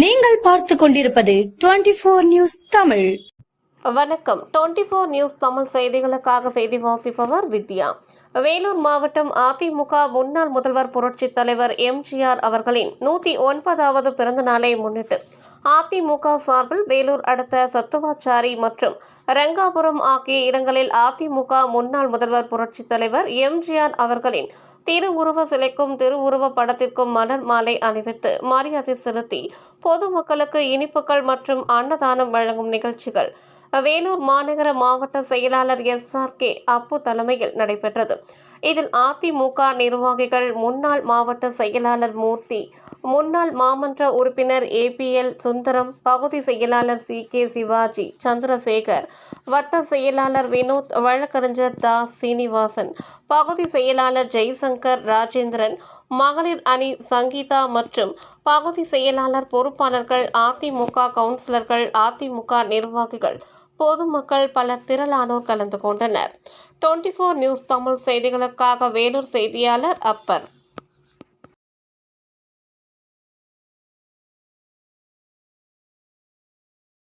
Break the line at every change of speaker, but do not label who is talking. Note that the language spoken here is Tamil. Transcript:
நீங்கள் பார்த்து கொண்டிருப்பது டுவெண்டி போர் நியூஸ் தமிழ்.
வணக்கம். டுவெண்ட்டி ஃபோர் நியூஸ் தமிழ் செய்திகளுக்காக செய்தி வாசிப்பவர் வித்யா. வேலூர் மாவட்டம் அதிமுக முன்னாள் முதல்வர் புரட்சித் தலைவர் எம்ஜிஆர் அவர்களின் நூற்றி ஒன்பதாவது பிறந்த நாளை முன்னிட்டு அதிமுக சார்பில் வேலூர் அடுத்த சத்துவாச்சாரி மற்றும் ரங்காபுரம் ஆகிய இடங்களில் அதிமுக முன்னாள் முதல்வர் புரட்சி தலைவர் எம்ஜிஆர் அவர்களின் திருவுருவ சிலைக்கும் திருவுருவ படத்திற்கும் மலர் மாலை அணிவித்து மரியாதை செலுத்தி பொதுமக்களுக்கு இனிப்புகள் மற்றும் அன்னதானம் வழங்கும் நிகழ்ச்சிகள். வேலூர் மாநகர மாவட்ட செயலாளர் எஸ். ஆர். கே. அப்பு தலைமையில் நடைபெற்றது. இதில் அதிமுக நிர்வாகிகள் முன்னாள் மாவட்ட செயலாளர் மூர்த்தி முன்னாள் மாமன்ற உறுப்பினர் ஏபிஎல் சுந்தரம் பகுதி செயலாளர் சி கே சிவாஜி சந்திரசேகர் வட்ட செயலாளர் வினோத் வழக்கறிஞர் தாஸ் சீனிவாசன் பகுதி செயலாளர் ஜெய்சங்கர் ராஜேந்திரன் மகளிர் அணி சங்கீதா மற்றும் பகுதி செயலாளர் பொறுப்பாளர்கள் அதிமுக கவுன்சிலர்கள் அதிமுக நிர்வாகிகள் பொதுமக்கள் பலர் திரளானோர் கலந்து கொண்டனர். டுவெண்ட்டி ஃபோர் நியூஸ் தமிழ் செய்திகளுக்காக வேலூர் செய்தியாளர் அப்பர்.